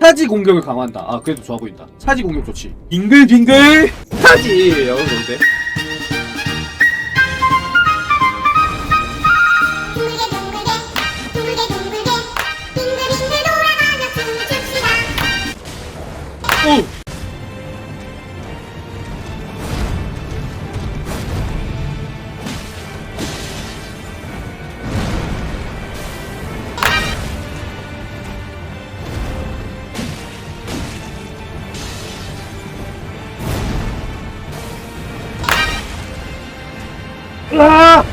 차지 공격을 강화한다. 아 그래도 좋아 보인다. 차지 공격 좋지. 빙글빙글 차지. 여기 좋은데. 둥글게 둥글게 둥글게 둥글게 빙글빙글 돌아가며 춤을 춥시다 오. 아!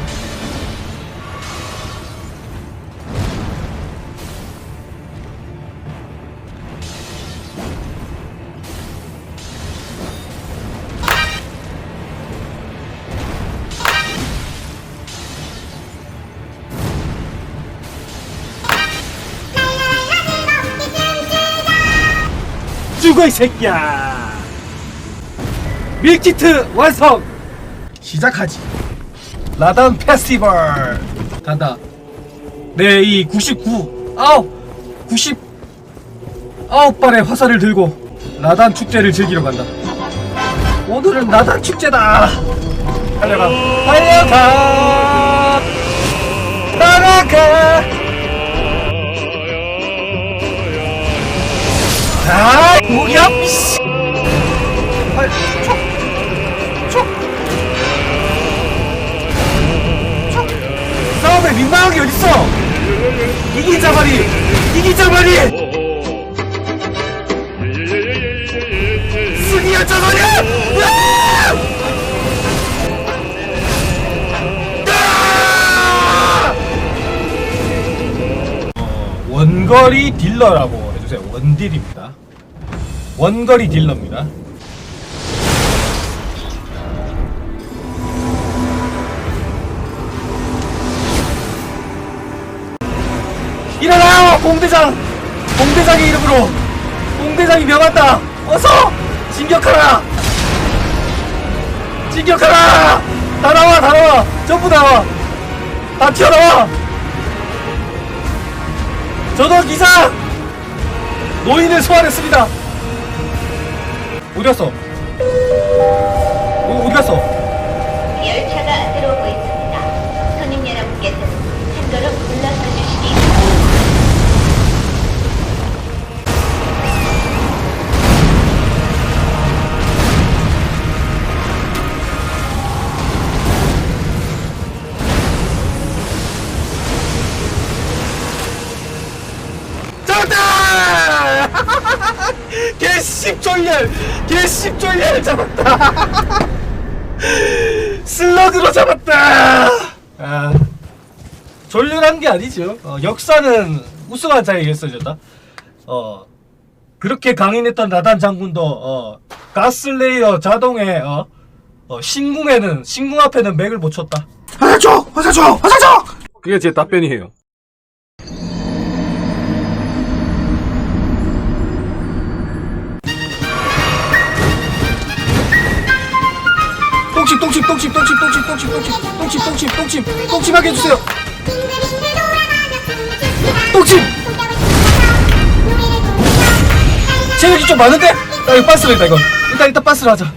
죽어 이 새끼야? 밀키트 완성! 시작하지 라단 페스티벌. 간다. 네이99 아홉 90 아홉 발의 화살을 들고 라단 축제를 즐기러 간다. 오늘은 라단 축제다. 달려가. 달려가. 따라가. 아, 뭐야, 이기자 말이, 이기자 말이. 승리하자 말이야. 어, 원거리 딜러라고 해주세요. 원딜입니다. 원거리 딜러입니다. 공대장! 공대장의 이름으로 공대장이 명한다. 어서 진격하라. 진격하라. 다 나와, 다 나와. 전부 나와. 다 튀어나와. 저도 기상 노인을 소환했습니다. 어디 갔어? 어, 어디 갔어? 개씹졸렬! 개씹졸렬 잡았다! 슬러그로 잡았다! 아, 졸렬한 게 아니죠. 어, 역사는 우승한 자에게 써졌다. 어, 그렇게 강인했던 나단 장군도 어, 가스레이어 자동에 어, 어, 신궁에는 신궁 앞에는 맥을 못 쳤다. 화살 줘! 화살 줘! 화살 줘! 그게 제 답변이에요. 똥침 똥침 똥침 똥침 똥침 똥침 똥침 똥침 똥침 똥침 똥침하게 해주세요. 똥침 체력이 좀 많은데? 나 이거 빠스를 했다 이거. 일단 일단 빠스를 하자